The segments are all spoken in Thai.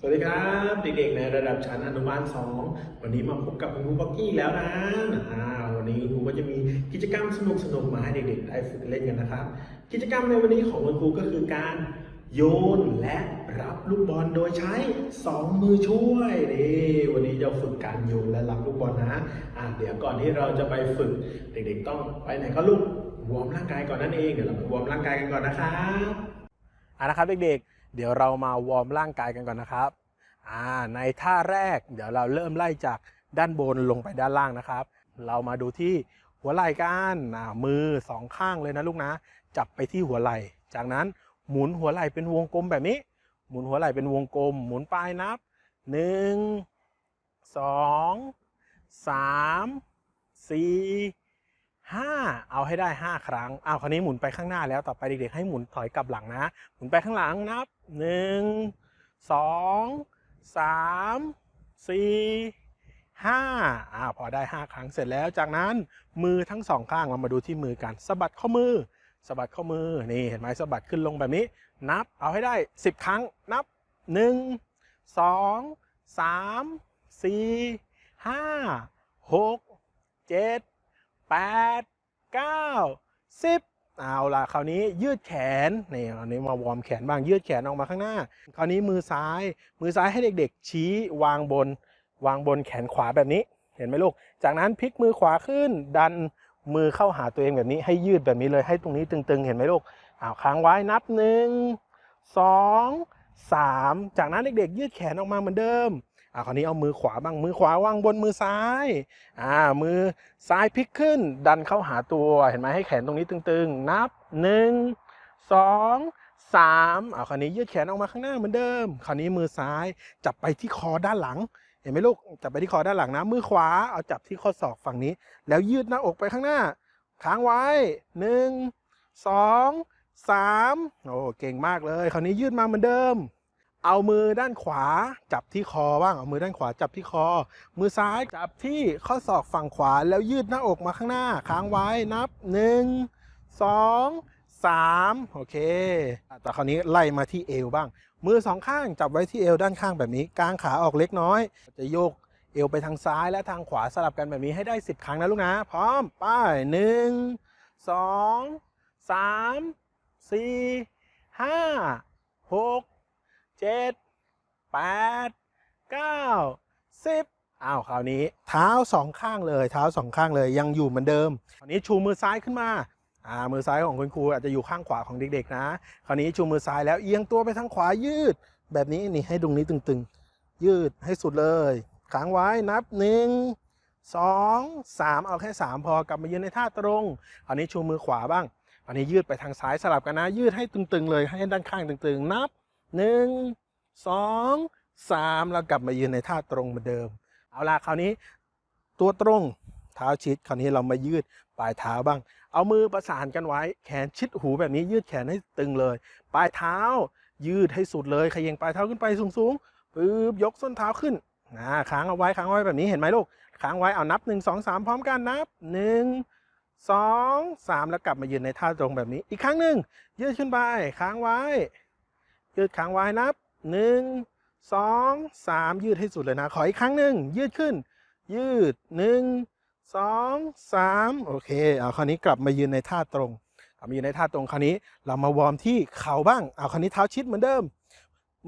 สวัสดีครับเด็กๆในระดับชั้นอนุบาล 2 วันนี้มาพบกับคุณครูป๊อกกี้แล้วนะอ่าวันนี้คุณครูก็จะมีกิจกรรมสนุกๆมาให้เด็กๆได้ฝึกเล่นกันนะครับ กิจกรรมในวันนี้ของคุณครูก็คือการโยนและรับลูกบอลโดยใช้สองมือช่วยนี่วันนี้จะฝึกการโยนและรับลูกบอลนะอ่าเดี๋ยวก่อนที่เราจะไปฝึกเด็กๆ ต้องไปไหนก็ลูกวอร์มร่างกายก่อนนั่นเองเดี๋ยวเราไปวอร์มร่างกายกันก่อนนะครับอ่านะครับเด็กๆ เดี๋ยวเรามาวอร์มร่างกายกันก่อนนะครับอ่าในท่าแรกเดี๋ยวเราเริ่มไล่จากด้านบนลงไปด้านล่างนะครับ เรามาดูที่หัวไหล่กันอ่ามือสองข้างเลยนะลูกนะ จับไปที่หัวไหล่ จากนั้นหมุนหัวไหล่เป็นวงกลมแบบนี้ หมุนหัวไหล่เป็นวงกลม หมุนปลายนับหนึ่งส องสามสี่ห้าเอาให้ได้ห้าครั้งเอาคราวนี้หมุนไปข้างหน้าแล้วต่อไปเด็กๆให้หมุนถอยกลับหลังนะ หมุนไปข้างหลังนับหนึ่งสองสามสี่ห้าอ่าพอได้ห้าครั้งเสร็จแล้วจากนั้นมือทั้งสองข้างเรามาดูที่มือกันสะบัดข้อมือสะบัดข้อมือนี่เห็นไหมสะบัดขึ้นลงแบบนี้ นับเอาให้ได้สิบครั้งนับหนึ่งสองสามสี่ห้าหกเจ็ดแปดเก้าสิบเอาล่ะคราวนี้ยืดแขนนี่คราวนี้มาวอร์มแขนบ้างยืดแขนออกมาข้างหน้า คราวนี้มือซ้าย มือซ้ายให้เด็กๆ ชี้วางบน วางบนแขนขวาแบบนี้ เห็นไหมลูก จากนั้นพลิกมือขวาขึ้น ดันมือเข้าหาตัวเองแบบนี้ ให้ยืดแบบนี้เลยให้ตรงนี้ตึงๆ เห็นไหมลูกอ้าวค้างไว้นับหนึ่งสองสามจากนั้นเด็กๆ ยืดแขนออกมาเหมือนเดิม อ่าคราวนี้เอามือขวาบ้างมือขวาวางบนมือซ้ายอ่ามือซ้ายพลิกขึ้น ดันเข้าหาตัวเห็นไหมให้แขนตรงนี้ตึงๆ นับหนึ่งสองสามเอาคราวนี้ยืดแขนออกมาข้างหน้าเหมือนเดิม คราวนี้มือซ้ายจับไปที่คอด้านหลังเห็นไหมลูกจับไปที่คอด้านหลังนะ มือขวาเอาจับที่ข้อศอกฝั่งนี้ แล้วยืดหน้าอกไปข้างหน้าค้างไว้หนึ่งสองสามโอ้เก่งมากเลย คราวนี้ยืดมาเหมือนเดิม เอามือด้านขวาจับที่คอบ้าง เอามือด้านขวาจับที่คอ มือซ้ายจับที่ข้อศอกฝั่งขวาแล้วยืดหน้าอกมาข้างหน้า ค้างไว้นับหนึ่งสองสามโอเค แต่คราวนี้ไล่มาที่เอวบ้าง มือสองข้างจับไว้ที่เอวด้านข้างแบบนี้ กางขาออกเล็กน้อย จะโยกเอวไปทางซ้ายและทางขวาสลับกันแบบนี้ให้ได้ 10 ครั้งนะลูกนะ พร้อม ไป้ายหนึ่งสองสามสี่ห้าหก เจ็ดแปดเก้าสิบอ้าวคราวนี้เท้าสองข้างเลยเท้าสองข้างเลยยังอยู่เหมือนเดิมคราวนี้ชูมือซ้ายขึ้นมาอ่ามือซ้ายของคุณครูอาจจะอยู่ข้างขวาของเด็กๆนะ คราวนี้ชูมือซ้ายแล้วเอียงตัวไปทางขวายืด แบบนี้นี่ให้ตรงนี้ตึงๆ ยืดให้สุดเลยค้างไว้นับหนึ่งสองสามเอาแค่สามพอกลับมายืนในท่าตรงคราวนี้ชูมือขวาบ้างคราวนี้ยืดไปทางซ้ายสลับกันนะ ยืดให้ตึงๆเลยให้ด้านข้างตึงๆ นับ หนึ่งสองสามแล้วกลับมายืนในท่าตรงเหมือนเดิม เอาล่ะคราวนี้ตัวตรงเท้าชิดคราวนี้เรามายืดปลายเท้าบ้าง เอามือประสานกันไว้ แขนชิดหูแบบนี้ยืดแขนให้ตึงเลย ปลายเท้า ยืดให้สุดเลยขย่งปลายเท้าขึ้นไปสูงๆปึ๊บยกส้นเท้าขึ้นนะค้างเอาไว้ค้างเอาไว้แบบนี้เห็นไหมลูกค้างไว้เอานับหนึ่งสองสามพร้อมกันนับหนึ่งสองสามแล้วกลับมายืนในท่าตรงแบบนี้ อีกครั้งหนึ่งยืดขึ้นไปค้างไว้ ยืดค้างไว้นับหนึ่งสองสามยืดให้สุดเลยนะ ขออีกครั้งหนึ่งยืดขึ้น ยืดหนึ่งสองสามโอเคเอาคราวนี้กลับมายืนในท่าตรงกลับมายืนในท่าตรงคราวนี้เรามาวอร์มที่เข่าบ้างเอาคราวนี้เท้าชิดเหมือนเดิม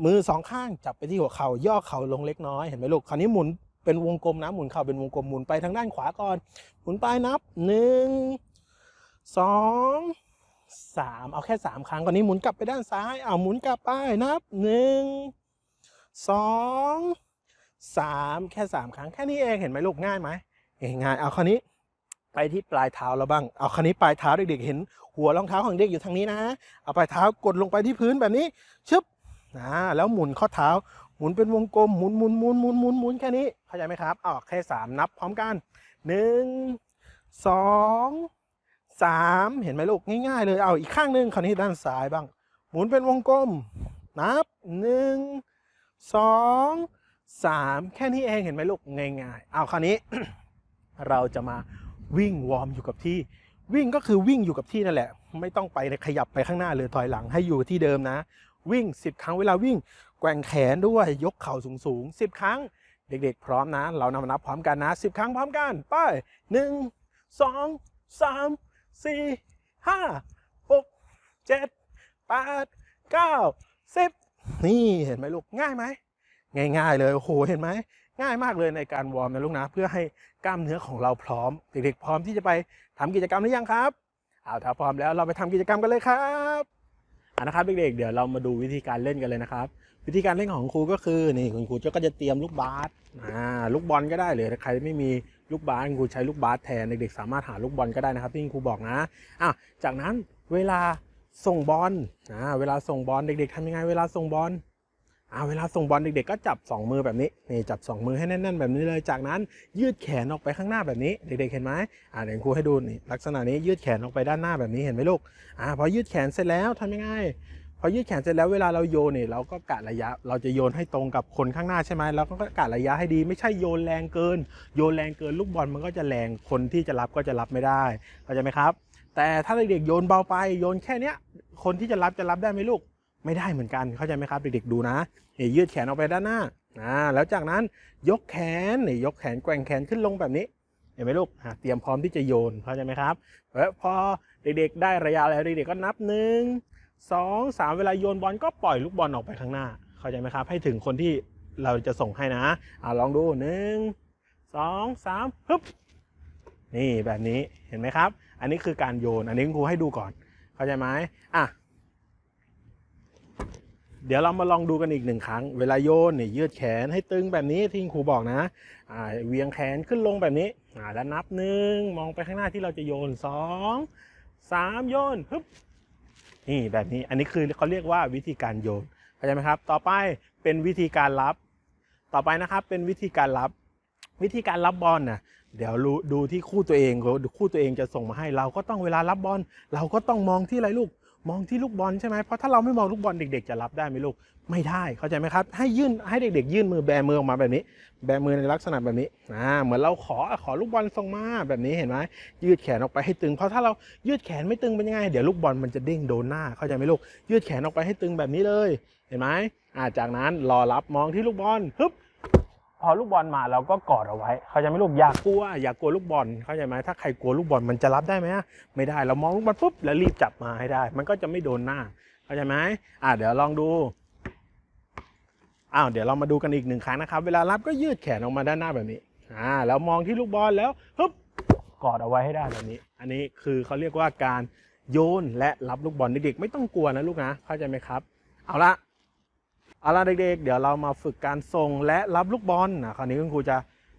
มือสองข้างจับไปที่หัวเข่าย่อเข่าลงเล็กน้อยเห็นไหมลูกคราวนี้หมุนเป็นวงกลมนะหมุนเข่าเป็นวงกลมหมุนไปทางด้านขวาก่อน หมุนไปนับหนึ่ง สามเอาแค่สามครั้งก่อนนี้หมุนกลับไปด้านซ้ายเอาหมุนกลับไปนับหนึ่งสองสามแค่สามครั้งแค่นี้เองเห็นไหมลูกง่ายไหมง่ายเอาคราวนี้ไปที่ปลายเท้าเราบ้าง เอาคราวนี้ปลายเท้าเด็กๆ เห็นหัวรองเท้าของเด็กอยู่ทางนี้นะ เอาปลายเท้ากดลงไปที่พื้นแบบนี้ ชึบนะแล้วหมุนข้อเท้า หมุนเป็นวงกลม หมุนหมุนหมุนหมุนหมุนหมุนแค่นี้ เข้าใจไหมครับออกแค่สามนับพร้อมกันหนึ่งสอง สามเห็นไหมลูกง่ายๆ เลยเอาอีกข้างหนึ่งคราวนี้ด้านซ้ายบ้าง หมุนเป็นวงกลม นับหนึ่งสองสามแค่นี้เองเห็นไหมลูกง่ายๆ เอาคราวนี้ เราจะมาวิ่งวอร์มอยู่กับที่วิ่งก็คือวิ่งอยู่กับที่นั่นแหละ ไม่ต้องไปขยับไปข้างหน้าหรือถอยหลังให้อยู่ที่เดิมนะ วิ่ง 10 ครั้งเวลาวิ่ง แกว่งแขนด้วยยกเข่าสูงสูงสิบครั้ง เด็กๆ พร้อมนะ เรานำนับพร้อมกันนะสิบครั้งพร้อมกัน ไปหนึ่ง สี่ห้าหกเจ็ดแปดเก้าสิบนี่เห็นไหมลูกง่ายไหมง่าย ๆ เลยโอ้โหเห็นไหมง่ายมากเลยในการวอร์มนะลูกนะ เพื่อให้กล้ามเนื้อของเราพร้อม เด็กๆพร้อมที่จะไปทำกิจกรรมหรือยังครับเอาถ้าพร้อมแล้วเราไปทำกิจกรรมกันเลยครับอะนะครับเด็กๆเดี๋ยวเรามาดูวิธีการเล่นกันเลยนะครับ วิธีการเล่นของครูก็คือนี่คุณครูก็จะเตรียมลูกบาสอ่าลูกบอลก็ได้เลยถ้าใครไม่มี ลูกบาสครูใช้ลูกบาสแทนเด็กๆสามารถหาลูกบอลก็ได้นะครับที่คุณครูบอกนะอะจากนั้นเวลาส่งบอลอ่าเวลาส่งบอลเด็กๆทำยังไง เวลาส่งบอลอ่าเวลาส่งบอลเด็กๆก็จับสองมือแบบนี้นี่จับสองมือให้แน่น ๆ แบบนี้เลย จากนั้นยืดแขนออกไปข้างหน้าแบบนี้ เด็กๆเห็นไหมอ่าเดี๋ยวครูให้ดูนี่ลักษณะนี้ยืดแขนออกไปด้านหน้าแบบนี้เห็นไหมลูกอ่าพอยืดแขนเสร็จแล้วทำยังไง พอยืดแขนเสร็จแล้วเวลาเราโยนเนี่ยเราก็กะระยะ เราจะโยนให้ตรงกับคนข้างหน้าใช่ไหมเราก็กะระยะให้ดี ไม่ใช่โยนแรงเกิน โยนแรงเกินลูกบอลมันก็จะแรงคนที่จะรับก็จะรับไม่ได้เข้าใจไหมครับ แต่ถ้าเด็กๆโยนเบาไปโยนแค่เนี้ยคนที่จะรับจะรับได้ไหมลูกไม่ได้เหมือนกันเข้าใจไหมครับเด็กๆดูนะนี่ยืดแขนออกไปด้านหน้าอ่าแล้วจากนั้นยกแขนเนี่ยยกแขนแกว่งแขนขึ้นลงแบบนี้เห็นไหมลูกเตรียมพร้อมที่จะโยนเข้าใจไหมครับแล้วพอเด็กๆได้ระยะแล้วเด็กๆก็นับหนึ่ง สองสามเวลาโยนบอลก็ปล่อยลูกบอลออกไปข้างหน้า เข้าใจไหมครับ ให้ถึงคนที่เราจะส่งให้นะอ่าลองดูหนึ่งสองสามฮึบนี่แบบนี้เห็นไหมครับ อันนี้คือการโยน อันนี้ครูให้ดูก่อน เข้าใจไหมอะเดี๋ยวเรามาลองดูกันอีกหนึ่งครั้ง เวลาโยนเนี่ยยืดแขนให้ตึงแบบนี้ที่คุณครูบอกนะอ่าเวียงแขนขึ้นลงแบบนี้อ่าแล้วนับหนึ่งมองไปข้างหน้าที่เราจะโยนสองสามโยนฮึบ นี่แบบนี้อันนี้คือเขาเรียกว่าวิธีการโยนเข้าใจไหมครับ ต่อไปเป็นวิธีการรับ ต่อไปนะครับเป็นวิธีการรับ วิธีการรับบอลนะเดี๋ยวรูดูที่คู่ตัวเองคู่ตัวเองจะส่งมาให้ เราก็ต้องเวลารับบอลเราก็ต้องมองที่อะไรลูก มองที่ลูกบอลใช่ไหมเพราะถ้าเราไม่มองลูกบอลเด็ก ๆ จะรับได้ไหมลูก ไม่ได้ เข้าใจไหมครับ ให้ยื่นให้เด็ก ๆ ยื่นมือแบมือออกมาแบบนี้ แบมือในลักษณะแบบนี้อ่าเหมือนเราขอขอลูกบอลส่งมาแบบนี้เห็นไหมยืดแขนออกไปให้ตึง เพราะถ้าเรายืดแขนไม่ตึงเป็นยังไง เดี๋ยวลูกบอลมันจะเด้งโดนหน้า เข้าใจไหมลูก ยืดแขนออกไปให้ตึงแบบนี้เลย เห็นไหมอ่าจากนั้นรอรับมองที่ลูกบอลฮึบ พอลูกบอลมาเราก็กอดเอาไว้เขาใจไหมลูกอยากกลัวอยากกลัวลูกบอลเข้าใจไหมถ้าใครกลัวลูกบอลมันจะรับได้ไหมไม่ได้เรามองลูกบอลปุ๊บแล้วรีบจับมาให้ได้ มันก็จะไม่โดนหน้าเข้าใจไหมอ่าเดี๋ยวลองดูอ้าวเดี๋ยวเรามาดูกันอีกหนึ่งครั้งนะครับ เวลารับก็ยืดแขนออกมาด้านหน้าแบบนี้อ่าแล้วมองที่ลูกบอลแล้วฮึบกอดเอาไว้ให้ได้แบบนี้ อันนี้คือเขาเรียกว่าการโยนและรับลูกบอลเด็กๆไม่ต้องกลัวนะลูกนะเข้าใจไหมครับ เอาละ เอาละเด็กๆ เดี๋ยวเรามาฝึกการส่งและรับลูกบอลนะคราวนี้คุณครูจะ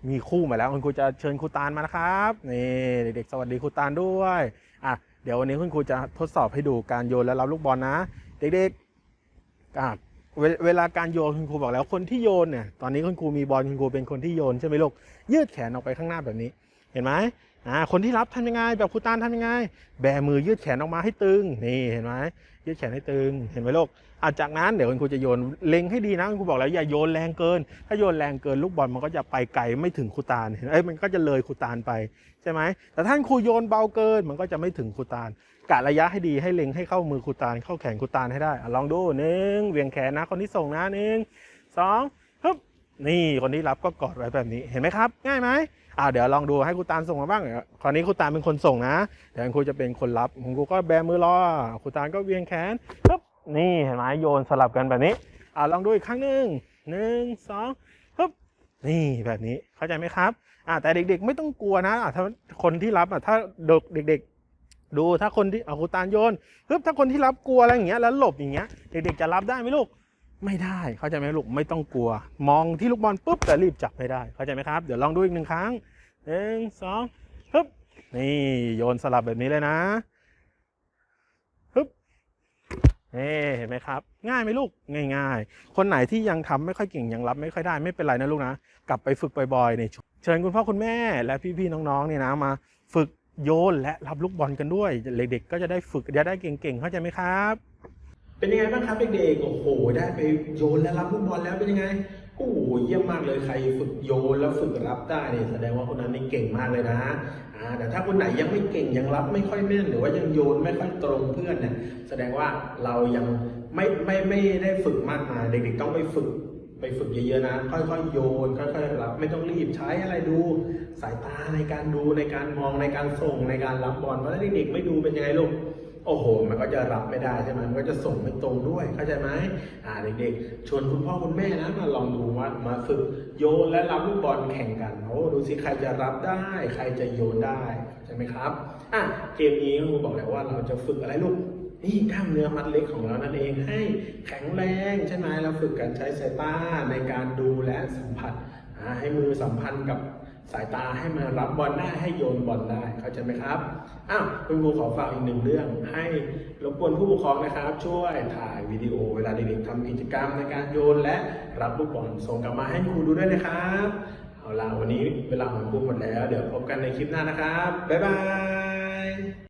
มีคู่มาแล้วคุณครูจะเชิญครูตาลมานะครับนี่เด็กๆ สวัสดีครูตาลด้วยอะเดี๋ยววันนี้คุณครูจะทดสอบให้ดูการโยนและรับลูกบอลนะ เด็กๆอะเวเวลาการโยนคุณครูบอกแล้วคนที่โยนเนี่ยตอนนี้คุณครูมีบอลคุณครูเป็นคนที่โยนใช่ไหมลูกยืดแขนออกไปข้างหน้าแบบนี้ เห็นไหม อ่าคนที่รับทำยังไง แบบครูตานทำยังไง แบมือยืดแขนออกมาให้ตึง นี่เห็นไหมยืดแขนให้ตึง เห็นไหมลูกอะจากนั้นเดี๋ยวคุณครูจะโยนเล็งให้ดีนะคุณครูบอกแล้วอย่าโยนแรงเกิน ถ้าโยนแรงเกินลูกบอลมันก็จะไปไกลไม่ถึงครูตานเห็นไหมเอ้ยมันก็จะเลยครูตานไปใช่ไหมแต่ท่านครูโยนเบาเกิน มันก็จะไม่ถึงครูตานกะระยะให้ดีให้เล็งให้เข้ามือครูตาลเข้าแขนครูตาลให้ได้อะลองดูหนึ่งเวียงแขนนะคนที่ส่งนะหนึ่งสองฮึบนี่คนที่รับก็กอดไว้แบบนี้เห็นไหมครับ ง่ายไหม อ่าเดี๋ยวลองดูให้ครูตาลส่งมาบ้างคราวนี้ครูตาลเป็นคนส่งนะเดี๋ยวครูจะเป็นคนรับของครูก็แบมือรอครูตาลก็เวียงแขนฮึบนี่เห็นไหมโยนสลับกันแบบนี้อ่าลองดูอีกครั้งหนึ่งหนึ่งสองฮึบนี่แบบนี้เข้าใจไหมครับอ่าแต่เด็กๆไม่ต้องกลัวนะอ่าถ้าคนที่รับอะถ้าเด็กๆ ดูถ้าคนที่เอาครูตาลโยนปึ๊บถ้าคนที่รับกลัวอะไรอย่างเงี้ยแล้วหลบอย่างเงี้ยเด็กๆจะรับได้ไหมลูกไม่ได้เข้าใจไหมลูกไม่ต้องกลัว มองที่ลูกบอลปุ๊บแต่รีบจับให้ได้เข้าใจไหมครับ เดี๋ยวลองดูอีกหนึ่งครั้ง หนึ่งสองปึ๊บนี่โยนสลับแบบนี้เลยนะปึ๊บนี่เห็นไหมครับ ง่ายไหมลูกง่าย ๆ คนไหนที่ยังทำไม่ค่อยเก่งยังรับไม่ค่อยได้ไม่เป็นไรนะลูกนะ กลับไปฝึกบ่อยๆเนี่ยเชิญคุณพ่อคุณแม่และพี่ๆน้องๆเนี่ยนะมาฝึกโยนและรับลูกบอลกันด้วยเด็กๆก็จะได้ฝึกจะได้เก่งๆเข้าใจไหมครับ เป็นยังไงบ้างครับเด็กๆโอ้โหได้ไปโยนและรับลูกบอลแล้วเป็นยังไง โอ้โหเยี่ยมมากเลยใครฝึกโยนแล้วฝึกรับได้เนี่ยแสดงว่าคนนั้นนี่เก่งมากเลยนะอ่าแต่ถ้าคนไหนยังไม่เก่งยังรับไม่ค่อยแม่นหรือว่ายังโยนไม่ค่อยตรงเพื่อนเนี่ยแสดงว่าเรายังไม่ไม่ไม่ได้ฝึกมากมายเด็กๆต้องไปฝึกไปฝึกเยอะๆนะ ค่อยๆ โยน ค่อยๆ รับ ไม่ต้องรีบใช้อะไรดู สายตาในการดูในการมองในการส่งในการรับบอลเพราะถ้าเด็กๆไม่ดูเป็นยังไงลูก โอ้โห มันก็จะรับไม่ได้ใช่ไหมมันก็จะส่งไม่ตรงด้วย เข้าใจไหมอ่าเด็กๆ ชวนคุณพ่อคุณแม่นะมาลองดูว่ามาฝึกโยนและรับลูกบอลแข่งกันโอ้ดูสิใครจะรับได้ ใครจะโยนได้ใช่ไหมครับอะเกมนี้ครูบอกแล้วว่าเราจะฝึกอะไรลูกนี่กล้ามเนื้อมัดเล็กของเรานั่นเองให้แข็งแรงใช่ไหมเราฝึกการใช้สายตาในการดูและสัมผัสให้มือสัมพันธ์กับ สายตาให้มารับบอลได้ให้โยนบอลได้เข้าใจไหมครับอ้าวคุณครูขอฝากอีกหนึ่งเรื่อง ให้รบกวนผู้ปกครองนะครับ ช่วยถ่ายวิดีโอเวลาเด็กๆทำกิจกรรมในการโยนและรับลูกบอลส่งกลับมาให้ครูดูด้วยนะครับ เอาล่ะวันนี้เวลาของครูหมดแล้ว เดี๋ยวพบกันในคลิปหน้านะครับบ๊ายบาย